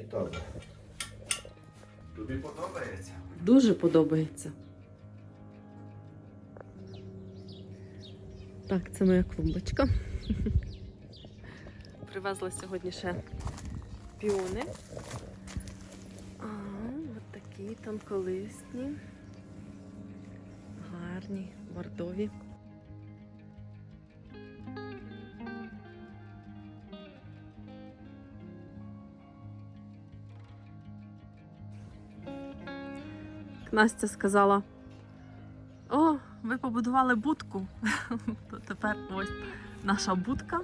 Мені теж. Тобі подобається? Дуже подобається. Так, це моя клумбочка. Привезла сьогодні ще піони. А, от такі тонколисні. Гарні, бордові. Настя сказала: О, ви побудували будку. То тепер ось наша будка.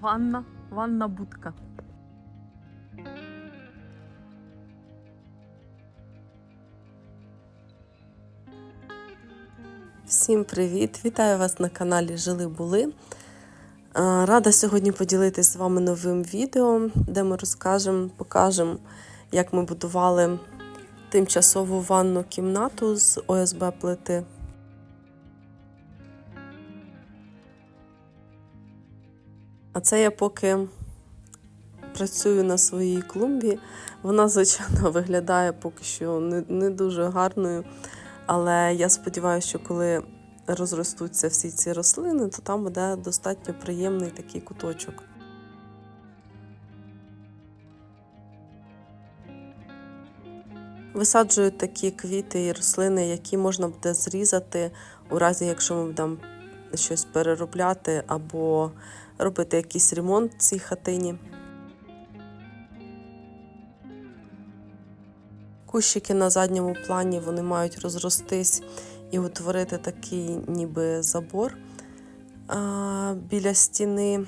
Ванна, ванна будка. Всім привіт! Вітаю вас на каналі Жили Були. Рада сьогодні поділитися з вами новим відео, де ми розкажемо, покажемо, як ми будували тимчасову ванну кімнату з ОСБ плити. А це я поки працюю на своїй клумбі. Вона, звичайно, виглядає поки що не, не дуже гарною. Але я сподіваюся, що коли розростуться всі ці рослини, то там буде достатньо приємний такий куточок. Висаджую такі квіти і рослини, які можна буде зрізати у разі, якщо ми будемо щось переробляти або робити якийсь ремонт в цій хатині. Кущики на задньому плані вони мають розростись і утворити такий ніби забор а, біля стіни.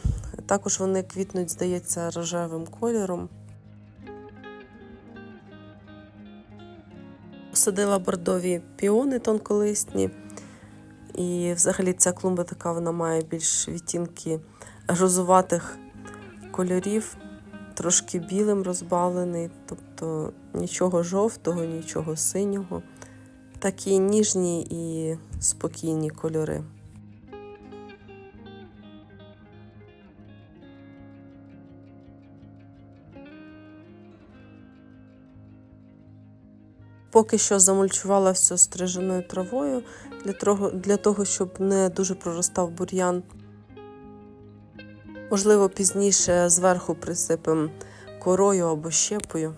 Також вони квітнуть, здається, рожевим кольором. Посадила бордові піони тонколисні. І взагалі ця клумба така вона має більш відтінки розуватих кольорів, трошки білим розбавлений, тобто нічого жовтого, нічого синього. Такі ніжні і спокійні кольори. Поки що замульчувала все стриженою травою для того, щоб не дуже проростав бур'ян. Можливо, пізніше зверху присипемо корою або щепою.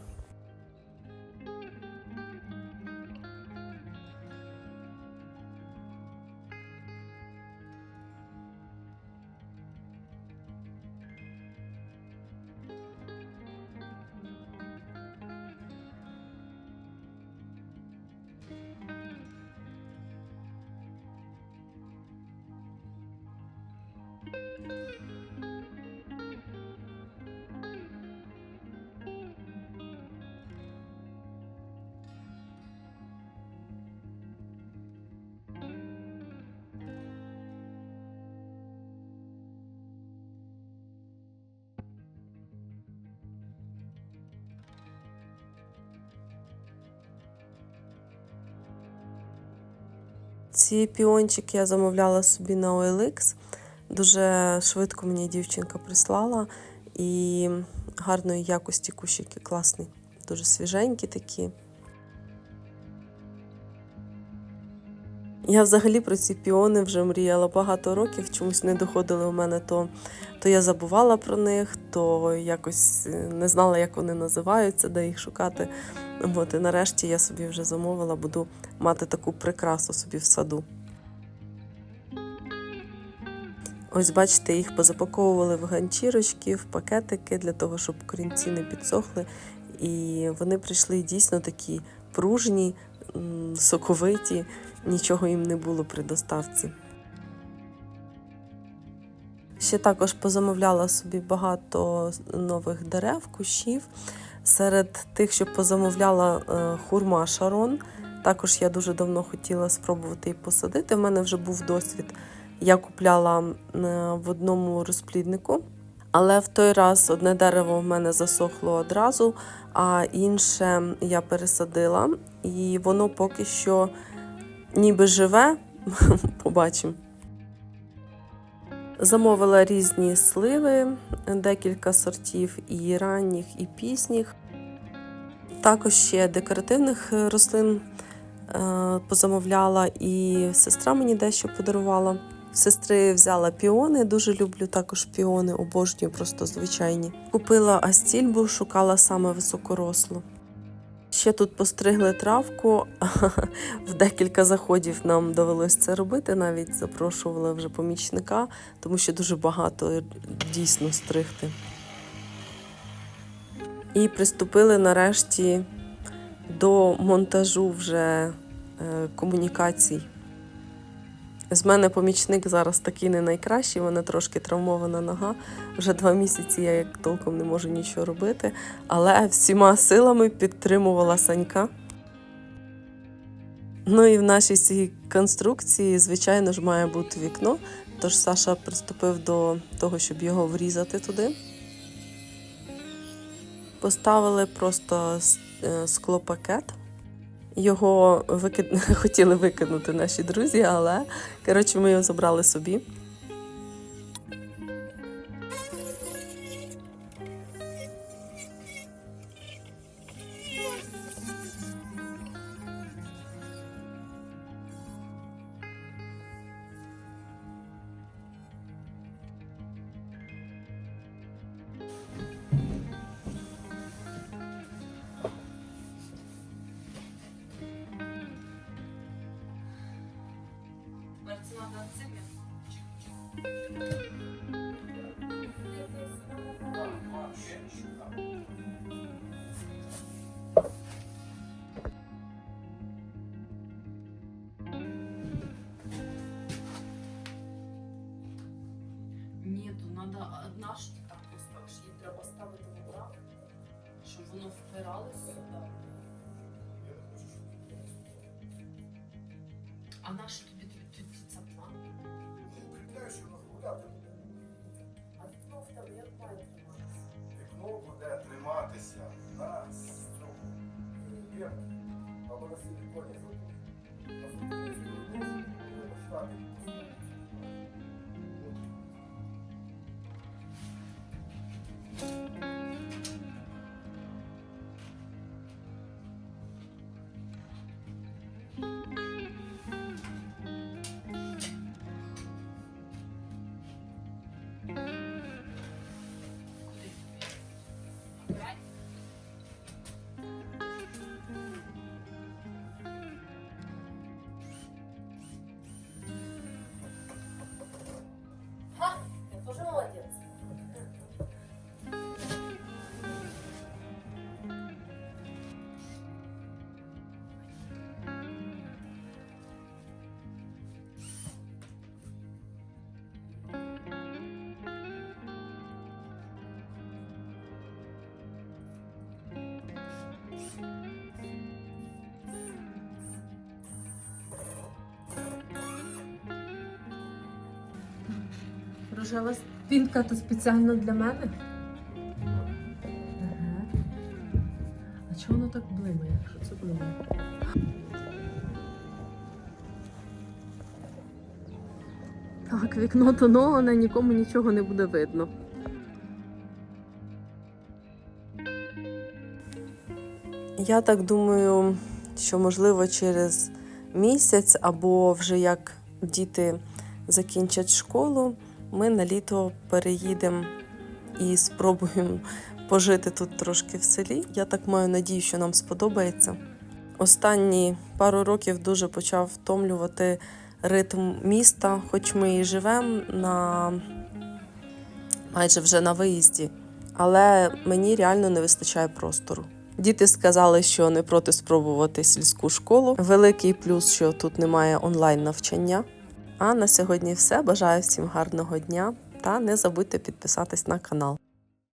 Ці піончики я замовляла собі на OLX. Дуже швидко мені дівчинка прислала і гарної якості кущики класні, дуже свіженькі такі. Я взагалі про ці піони вже мріяла багато років, чомусь не доходили у мене, то, то я забувала про них, то якось е, не знала, як вони називаються, де їх шукати. От, і нарешті я собі вже замовила, буду мати таку прикрасу собі в саду. Ось, бачите, їх позапаковували в ганчірочки, в пакетики для того, щоб корінці не підсохли. І вони прийшли дійсно такі пружні, соковиті, нічого їм не було при доставці. Ще також позамовляла собі багато нових дерев, кущів. Серед тих, що позамовляла е, хурма Шарон. Також я дуже давно хотіла спробувати і посадити. У мене вже був досвід. Я купляла е, в одному розпліднику, але в той раз одне дерево в мене засохло одразу, а інше я пересадила, і воно поки що ніби живе. Побачимо. Замовила різні сливи, декілька сортів і ранніх, і пізніх. Також ще декоративних рослин е, позамовляла, і сестра мені дещо подарувала. Сестри взяла піони, дуже люблю також піони, обожнюю просто звичайні. Купила астільбу, шукала саме високорослу. Ще тут постригли травку. В декілька заходів нам довелось це робити. Навіть запрошували вже помічника, тому що дуже багато дійсно стригти. І приступили нарешті до монтажу вже е, комунікацій. З мене помічник зараз такий не найкращий, вона трошки травмована нога. Вже два місяці я як толком не можу нічого робити, але всіма силами підтримувала Санька. Ну і в нашій цій конструкції, звичайно ж, має бути вікно. Тож Саша приступив до того, щоб його врізати туди. Поставили просто е, склопакет. Його викид... хотіли викинути наші друзі, але коротше, ми його забрали собі. То треба одна так поставиш, її треба ставити в так, щоб воно впиралося сюди. А на що А Рожева спинка то спеціально для мене. Ага. А чого воно так блимає? Що це блимає? Так, вікно тоноване, нікому нічого не буде видно. Я так думаю, що можливо через місяць або вже як діти закінчать школу, ми на літо переїдемо і спробуємо пожити тут трошки в селі. Я так маю надію, що нам сподобається. Останні пару років дуже почав втомлювати ритм міста, хоч ми і живемо на майже вже на виїзді, але мені реально не вистачає простору. Діти сказали, що не проти спробувати сільську школу. Великий плюс, що тут немає онлайн навчання. А на сьогодні все. Бажаю всім гарного дня та не забудьте підписатись на канал.